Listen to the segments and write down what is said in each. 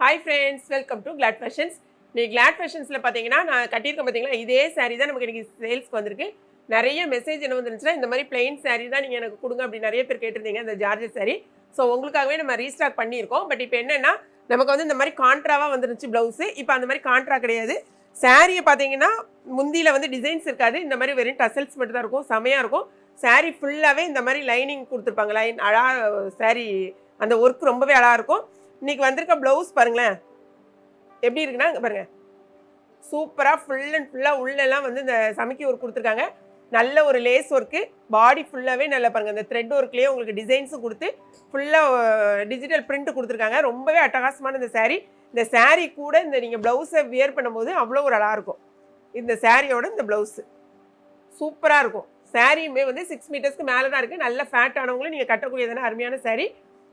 Hi friends welcome to Glad Fashions நீ Glad ஃபேஷன்ஸில் பார்த்தீங்கன்னா நான் கட்டியிருக்கேன் பார்த்தீங்கன்னா இதே saree தான் நமக்கு இன்றைக்கி சேல்ஸ்க்கு வந்திருக்கு. நிறைய மெசேஜ் என்ன வந்துருந்துச்சுன்னா இந்த மாதிரி பிளெயின் saree தான் நீங்கள் எனக்கு கொடுங்க அப்படி நிறைய பேர் கேட்டிருந்தீங்க இந்த ஜார்ஜஸ் saree. ஸோ உங்களுக்காகவே நம்ம ரீஸ்டாக் பண்ணியிருக்கோம். பட் இப்போ என்னென்னா நமக்கு வந்து இந்த மாதிரி கான்ட்ராவாக வந்துருச்சு ப்ளவுஸு இப்போ அந்த மாதிரி கான்ட்ரா கிடையாது. சாரியை பார்த்தீங்கன்னா முந்தியில் வந்து டிசைன்ஸ் இருக்காது. இந்த மாதிரி வெறும் டசல்ஸ் மட்டும் தான் இருக்கும். செமையாக இருக்கும். Saree ஃபுல்லாகவே இந்த மாதிரி லைனிங் கொடுத்துருப்பாங்க. லைன் அழகாக saree அந்த ஒர்க் ரொம்பவே அழகாக இருக்கும். இன்னைக்கு வந்திருக்க ப்ளவுஸ் பாருங்களேன். எப்படி இருக்குன்னா அங்கே பாருங்க. சூப்பராக ஃபுல் அண்ட் ஃபுல்லாக உள்ளெல்லாம் வந்து இந்த சமைக்கி ஒர்க் கொடுத்துருக்காங்க. நல்ல ஒரு லேஸ் ஒர்க்கு பாடி ஃபுல்லாகவே நல்லா பாருங்கள் இந்த த்ரெட் ஒர்க்லேயே உங்களுக்கு டிசைன்ஸும் கொடுத்து ஃபுல்லாக டிஜிட்டல் பிரிண்ட் கொடுத்துருக்காங்க. ரொம்பவே அட்டகாசமான இந்த சேரீ இந்த சேரீ கூட இந்த நீங்கள் ப்ளவுஸை வியர் பண்ணும்போது அவ்வளோ ஒரு அழகாக இருக்கும். இந்த சாரியோட இந்த ப்ளவுஸு சூப்பராக இருக்கும். சாரியுமே வந்து சிக்ஸ் மீட்டர்ஸ்க்கு மேலே தான் இருக்குது நல்ல ஃபேட் ஆனவங்களும் நீங்கள் கட்டக்கூடியதான அருமையான சாரீ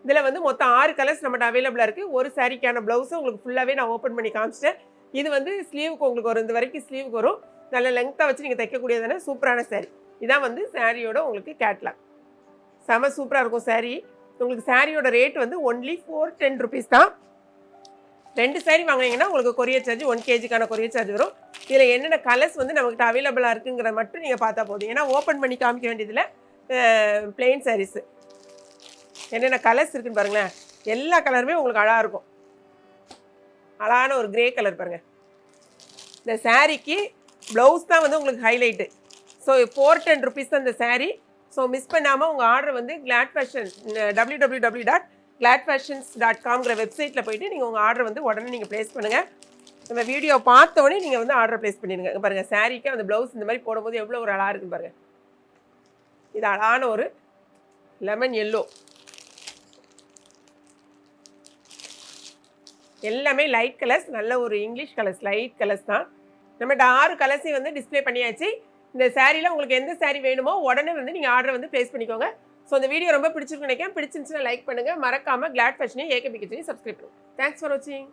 இதில் வந்து மொத்தம் ஆறு கலர்ஸ் நம்மகிட்ட அவைலபிளாக இருக்குது ஒரு சாரிக்கான ப்ளவுஸும் உங்களுக்கு ஃபுல்லாகவே நான் ஓப்பன் பண்ணி காமிச்சிட்டேன். இது வந்து ஸ்லீவுக்கு உங்களுக்கு வரும் இந்த வரைக்கும் ஸ்லீவுக்கு வரும். நல்ல லெங்க்த்தாக வச்சு நீங்கள் தைக்கக்கூடியதான சூப்பரான saree. இதான் வந்து சாரியோட உங்களுக்கு கேட்லாக் செம சூப்பராக இருக்கும் saree. உங்களுக்கு சாரியோட ரேட் வந்து ஒன்லி ஃபோர் டென் ருபீஸ் தான். ரெண்டு saree வாங்கினீங்கன்னா உங்களுக்கு கொரியர் சார்ஜ் ஒன் கேஜிக்கான கொரியர் சார்ஜ் வரும். இதில் என்னென்ன கலர்ஸ் வந்து நம்மகிட்ட அவைலபிளாக இருக்குங்கிறத மட்டும் நீங்கள் பார்த்தா போதும். ஏன்னா ஓப்பன் பண்ணி காமிக்க வேண்டியதில் பிளெயின் சாரீஸு என்னென்ன கலர்ஸ் இருக்குன்னு பாருங்களேன். எல்லா கலருமே உங்களுக்கு அழகாக இருக்கும். அழகான ஒரு கிரே கலர் பாருங்கள் இந்த சாரீக்கு ப்ளவுஸ் தான் வந்து உங்களுக்கு highlight so four ten rupees தான் இந்த சாரீ ஸோ மிஸ் பண்ணாமல் உங்கள் ஆர்டர் வந்து Glad Fashion W W W dot Glad Fashions dot காம்ங்கிற வெப்சைட்டில் போயிட்டு நீங்கள் உங்கள் ஆர்டர் வந்து உடனே நீங்கள் ப்ளேஸ் பண்ணுங்கள் நம்ம வீடியோ பார்த்தோன்னே நீங்கள் வந்து ஆர்டர் ப்ளேஸ் பண்ணிடுங்க. பாருங்கள் சாரீக்கு அந்த ப்ளவுஸ் இந்த மாதிரி போடும்போது எவ்வளோ ஒரு அழகாக இருக்குன்னு பாருங்கள் இது அழகான ஒரு லெமன் எல்லோ எல்லாமே லைட் கலர்ஸ் நல்ல ஒரு இங்கிலீஷ் கலர்ஸ் லைட் கலர்ஸ் தான். நம்மகிட்ட ஆறு கலர்ஸையும் வந்து டிஸ்ப்ளே பண்ணியாச்சு. இந்த சாரியில் உங்களுக்கு எந்த saree வேணுமோ உடனே வந்து நீங்கள் ஆர்டர் வந்து ப்ளேஸ் பண்ணிக்கோங்க. ஸோ இந்த வீடியோ ரொம்ப பிடிச்சிருக்கு நினைக்கிறேன். பிடிச்சிருந்துச்சுன்னா லைக் பண்ணுங்கள் மறக்காமல் கிளாட் ஃபேஷனையும் ஏகே பிக்கிச்சனையும் சப்ஸ்கிரைப் பண்ணுங்கள் தேங்க்ஸ் ஃபார் வாட்சிங்